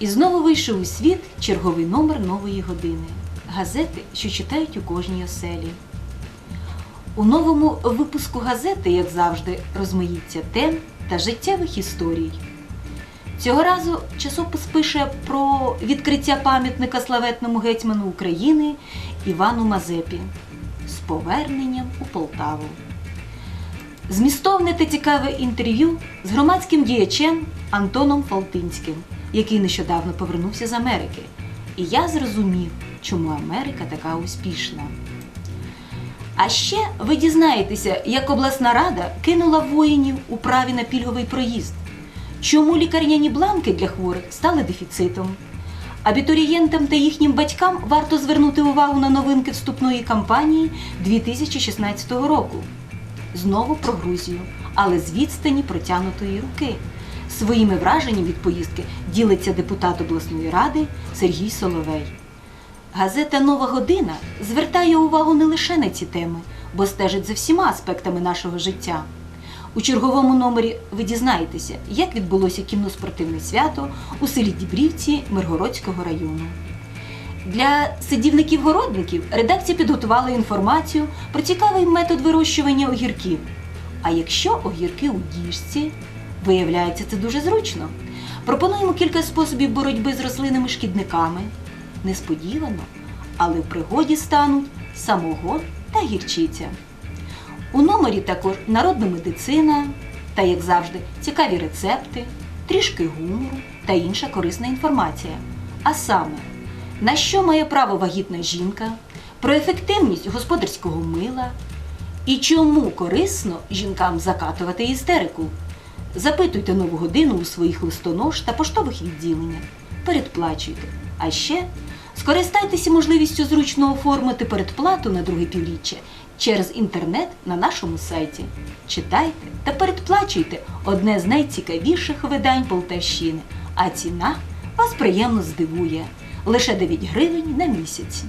І знову вийшов у світ черговий номер нової години газети, що читають у кожній оселі. У новому випуску газети, як завжди, розмаїться тем та життєвих історій. Цього разу часопис пише про відкриття пам'ятника славетному гетьману України Івану Мазепі з поверненням у Полтаву. Змістовне та цікаве інтерв'ю з громадським діячем Антоном Фалтинським, який нещодавно повернувся з Америки. І я зрозумів, чому Америка така успішна. А ще ви дізнаєтеся, як обласна рада кинула воїнів у праві на пільговий проїзд, чому лікарняні бланки для хворих стали дефіцитом. Абітурієнтам та їхнім батькам варто звернути увагу на новинки вступної кампанії 2016 року. Знову про Грузію, але з відстані протягнутої руки. Своїми враженнями від поїздки ділиться депутат обласної ради Сергій Соловей. Газета Нова година звертає увагу не лише на ці теми, бо стежить за всіма аспектами нашого життя. У черговому номері ви дізнаєтеся, як відбулося кіноспортивне свято у селі Дібрівці Миргородського району. Для садівників-городників редакція підготувала інформацію про цікавий метод вирощування огірків. А якщо огірки у діжці, виявляється, це дуже зручно. Пропонуємо кілька способів боротьби з рослинними шкідниками. Несподівано, але в пригоді стануть самогон та гірчиця. У номері також народна медицина та, як завжди, цікаві рецепти, трішки гумору та інша корисна інформація. А саме, на що має право вагітна жінка, про ефективність господарського мила і чому корисно жінкам закатувати істерику. Запитуйте нову годину у своїх листонож та поштових відділеннях. Передплачуйте. А ще скористайтеся можливістю зручно оформити передплату на друге півріччя через інтернет на нашому сайті. Читайте та передплачуйте одне з найцікавіших видань Полтавщини, а ціна вас приємно здивує лише 9 гривень на місяць.